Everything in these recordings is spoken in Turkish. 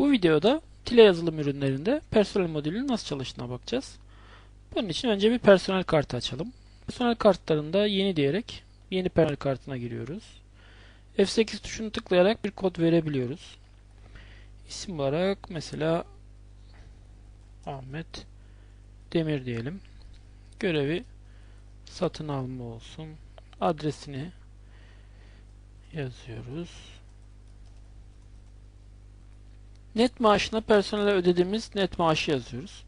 Bu videoda Tile yazılım ürünlerinde personel modülünün nasıl çalıştığına bakacağız. Bunun için önce bir personel kartı açalım. Personel kartlarında yeni diyerek yeni personel kartına giriyoruz. F8 tuşunu tıklayarak bir kod verebiliyoruz. İsim olarak mesela Ahmet Demir diyelim. Görevi satın alma olsun. Adresini yazıyoruz. Net maaşına personele ödediğimiz net maaşı yazıyoruz.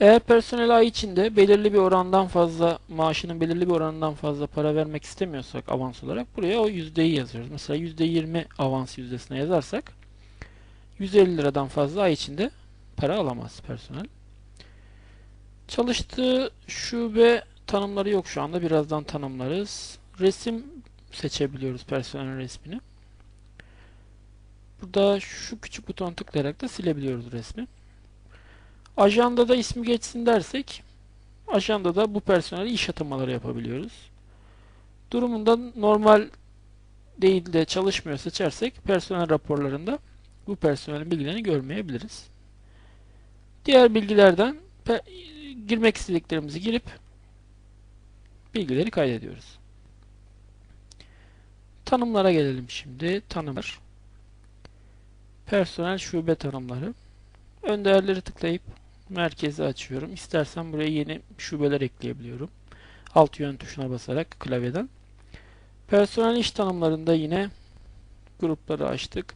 Eğer personel ay içinde belirli bir orandan fazla maaşının belirli bir oranından fazla para vermek istemiyorsak avans olarak buraya o yüzdeyi yazıyoruz. Mesela %20 avans yüzdesine yazarsak 150 liradan fazla ay içinde para alamaz personel. Çalıştığı şube tanımları yok şu anda. Birazdan tanımlarız. Resim seçebiliyoruz personel resmini. Burada şu küçük buton tıklayarak da silebiliyoruz resmi. Ajandada ismi geçsin dersek ajandada bu personeli iş atamaları yapabiliyoruz. Durumunda normal değil de çalışmıyor seçersek personel raporlarında bu personelin bilgilerini görmeyebiliriz. Diğer bilgilerden girmek istediklerimizi girip bilgileri kaydediyoruz. Tanımlara gelelim şimdi. Tanımlar. Personel şube tanımları. Ön değerleri tıklayıp merkezi açıyorum. İstersen buraya yeni şubeler ekleyebiliyorum. Alt yön tuşuna basarak klavyeden. Personel iş tanımlarında yine grupları açtık.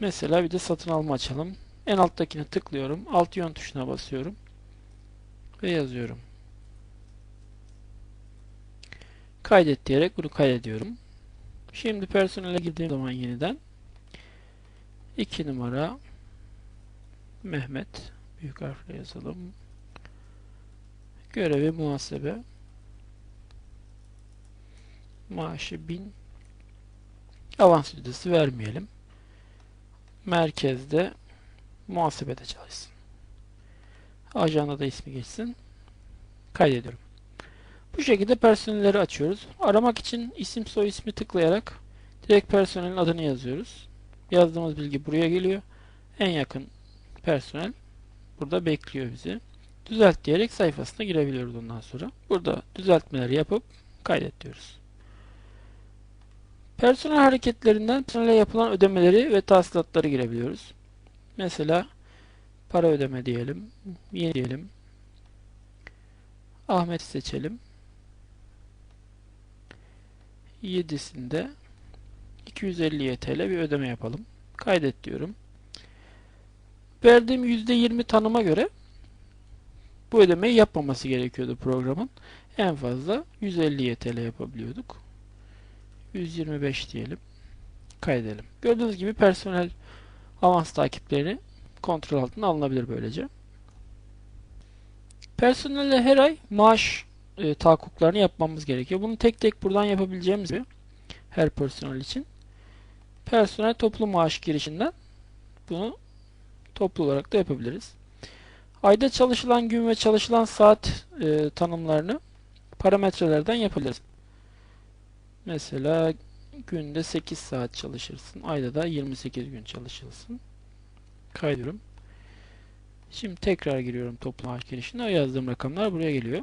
Mesela bir de satın alma açalım. En alttakine tıklıyorum. Alt yön tuşuna basıyorum. Ve yazıyorum. Kaydet diyerek bunu kaydediyorum. Şimdi personele girdiğim zaman yeniden 2 numara Mehmet büyük harfle yazalım. Görevi muhasebe. Maaşı 1000. Avans yüzdesi vermeyelim. Merkezde muhasebede çalışsın. Ajanda da ismi geçsin. Kaydediyorum. Bu şekilde personelleri açıyoruz. Aramak için isim soy ismi tıklayarak direkt personelin adını yazıyoruz. Yazdığımız bilgi buraya geliyor. En yakın personel burada bekliyor bizi. Düzelt diyerek sayfasına girebiliyoruz ondan sonra. Burada düzeltmeleri yapıp kaydet diyoruz. Personel hareketlerinden personele yapılan ödemeleri ve tahsilatları girebiliyoruz. Mesela para ödeme diyelim. Yeni diyelim. Ahmet'i seçelim. 7'sinde 250 TL bir ödeme yapalım. Kaydet diyorum. Verdiğim %20 tanıma göre bu ödemeyi yapmaması gerekiyordu programın. En fazla 150 TL yapabiliyorduk. 125 diyelim. Kaydedelim. Gördüğünüz gibi personel avans takipleri kontrol altına alınabilir böylece. Personelle her ay maaş e, tahakkuklarını yapmamız gerekiyor. Bunu tek tek buradan yapabileceğimiz gibi her personel için personel toplu maaş girişinden bunu toplu olarak da yapabiliriz. Ayda çalışılan gün ve çalışılan saat e, tanımlarını parametrelerden yapabiliriz. Mesela günde 8 saat çalışırsın. Ayda da 28 gün çalışılsın. Kaydırıyorum. Şimdi tekrar giriyorum toplu maaş girişine. O yazdığım rakamlar buraya geliyor.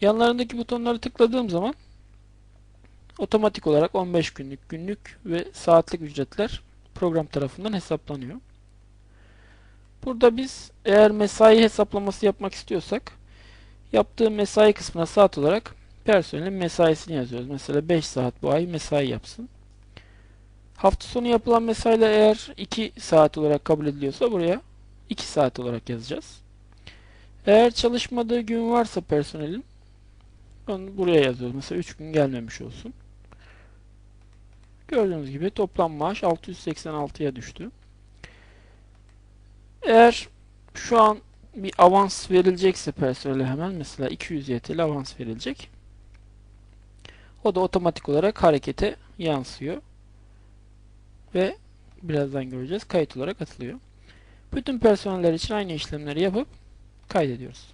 Yanlarındaki butonları tıkladığım zaman otomatik olarak 15 günlük, günlük ve saatlik ücretler program tarafından hesaplanıyor. Burada biz eğer mesai hesaplaması yapmak istiyorsak yaptığı mesai kısmına saat olarak personelin mesaisini yazıyoruz. Mesela 5 saat bu ay mesai yapsın. Hafta sonu yapılan mesailer eğer 2 saat olarak kabul ediliyorsa buraya 2 saat olarak yazacağız. Eğer çalışmadığı gün varsa personelin onu buraya yazıyoruz. Mesela 3 gün gelmemiş olsun. Gördüğünüz gibi toplam maaş 686'ya düştü. Eğer şu an bir avans verilecekse personele hemen mesela 200 YTL avans verilecek. O da otomatik olarak harekete yansıyor. Ve birazdan göreceğiz. Kayıt olarak atılıyor. Bütün personeller için aynı işlemleri yapıp kaydediyoruz.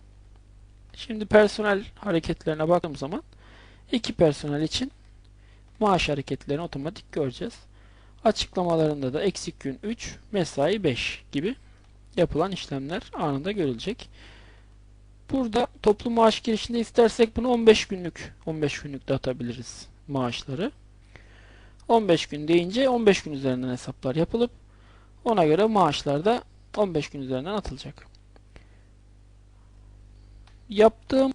Şimdi personel hareketlerine baktığım zaman iki personel için maaş hareketlerini otomatik göreceğiz. Açıklamalarında da eksik gün 3, mesai 5 gibi yapılan işlemler anında görülecek. Burada toplu maaş girişinde istersek bunu 15 günlük 15 günlük de atabiliriz maaşları. 15 gün deyince 15 gün üzerinden hesaplar yapılıp ona göre maaşlar da 15 gün üzerinden atılacak. Yaptığım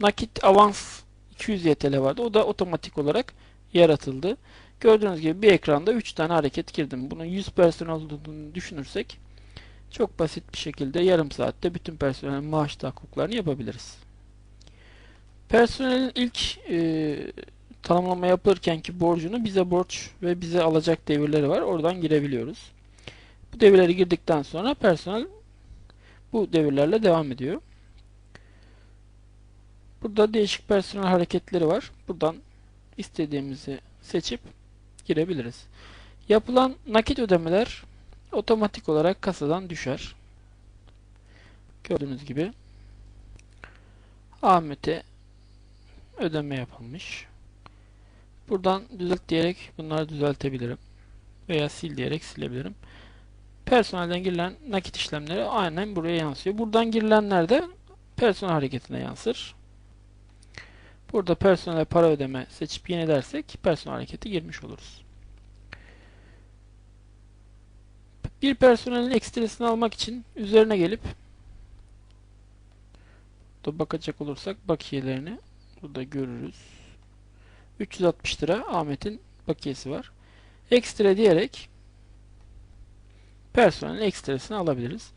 nakit avans 200 YTL vardı. O da otomatik olarak yaratıldı. Gördüğünüz gibi bir ekranda 3 tane hareket girdim. Bunun 100 personel olduğunu düşünürsek çok basit bir şekilde yarım saatte bütün personelin maaş tahakkuklarını yapabiliriz. Personelin ilk e, tanımlama yapılırkenki borcunu bize borç ve bize alacak devirleri var. Oradan girebiliyoruz. Bu devirleri girdikten sonra personel bu devirlerle devam ediyor. Burada değişik personel hareketleri var. Buradan istediğimizi seçip girebiliriz. Yapılan nakit ödemeler otomatik olarak kasadan düşer. Gördüğünüz gibi Ahmet'e ödeme yapılmış. Buradan düzelt diyerek bunları düzeltebilirim. Veya sil diyerek silebilirim. Personelden girilen nakit işlemleri aynen buraya yansıyor. Buradan girilenler de personel hareketine yansır. Burada personel para ödeme seçip yenilersek personel hareketi girmiş oluruz. Bir personelin ekstresini almak için üzerine gelip da bakacak olursak bakiyelerini burada görürüz. 360 lira Ahmet'in bakiyesi var. Ekstra diyerek personelin ekstresini alabiliriz.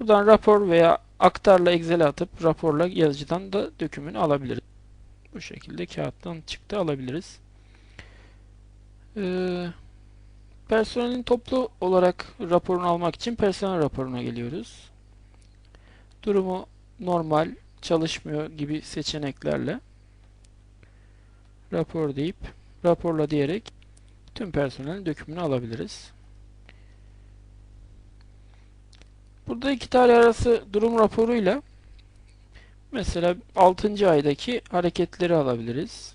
Buradan rapor veya aktarla Excel'e atıp raporla yazıcıdan da dökümünü alabiliriz. Bu şekilde kağıttan çıktı alabiliriz. Ee, personelin toplu olarak raporunu almak için personel raporuna geliyoruz. Durumu normal, çalışmıyor gibi seçeneklerle rapor deyip raporla diyerek tüm personelin dökümünü alabiliriz. Burada iki tane arası durum raporuyla mesela 6. aydaki hareketleri alabiliriz.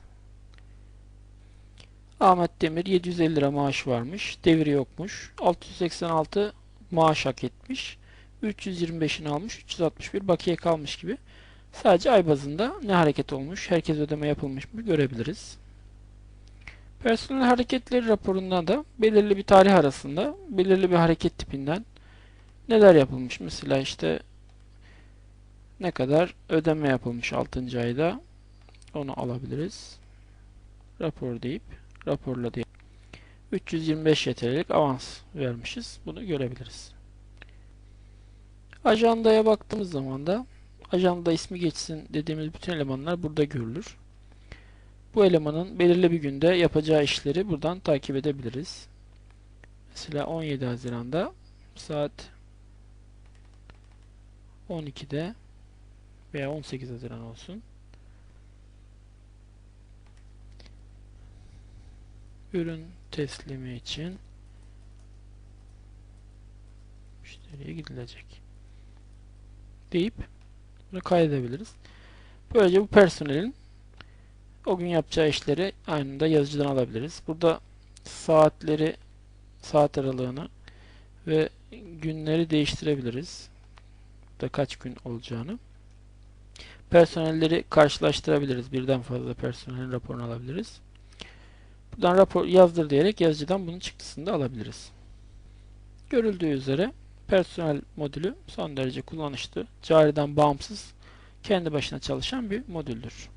Ahmet Demir 750 lira maaş varmış. Devri yokmuş. 686 maaş hak etmiş. 325'ini almış. 361 bakiye kalmış gibi. Sadece ay bazında ne hareket olmuş, herkes ödeme yapılmış mı görebiliriz. Personel hareketleri raporunda da belirli bir tarih arasında belirli bir hareket tipinden neler yapılmış. Mesela işte ne kadar ödeme yapılmış 6. ayda onu alabiliriz. Rapor deyip raporla diye 325 YTL'lik avans vermişiz. Bunu görebiliriz. Ajandaya baktığımız zaman da ajanda ismi geçsin dediğimiz bütün elemanlar burada görülür. Bu elemanın belirli bir günde yapacağı işleri buradan takip edebiliriz. Mesela 17 Haziran'da saat 12'de veya 18 Haziran olsun. Ürün teslimi için müşteriye gidilecek. Deyip bunu kaydedebiliriz. Böylece bu personelin o gün yapacağı işleri anında yazıcıdan alabiliriz. Burada saatleri, saat aralığını ve günleri değiştirebiliriz. Da kaç gün olacağını. Personelleri karşılaştırabiliriz. Birden fazla personelin raporunu alabiliriz. Buradan rapor yazdır diyerek yazıcıdan bunun çıktısını da alabiliriz. Görüldüğü üzere personel modülü son derece kullanışlı, cariden bağımsız, kendi başına çalışan bir modüldür.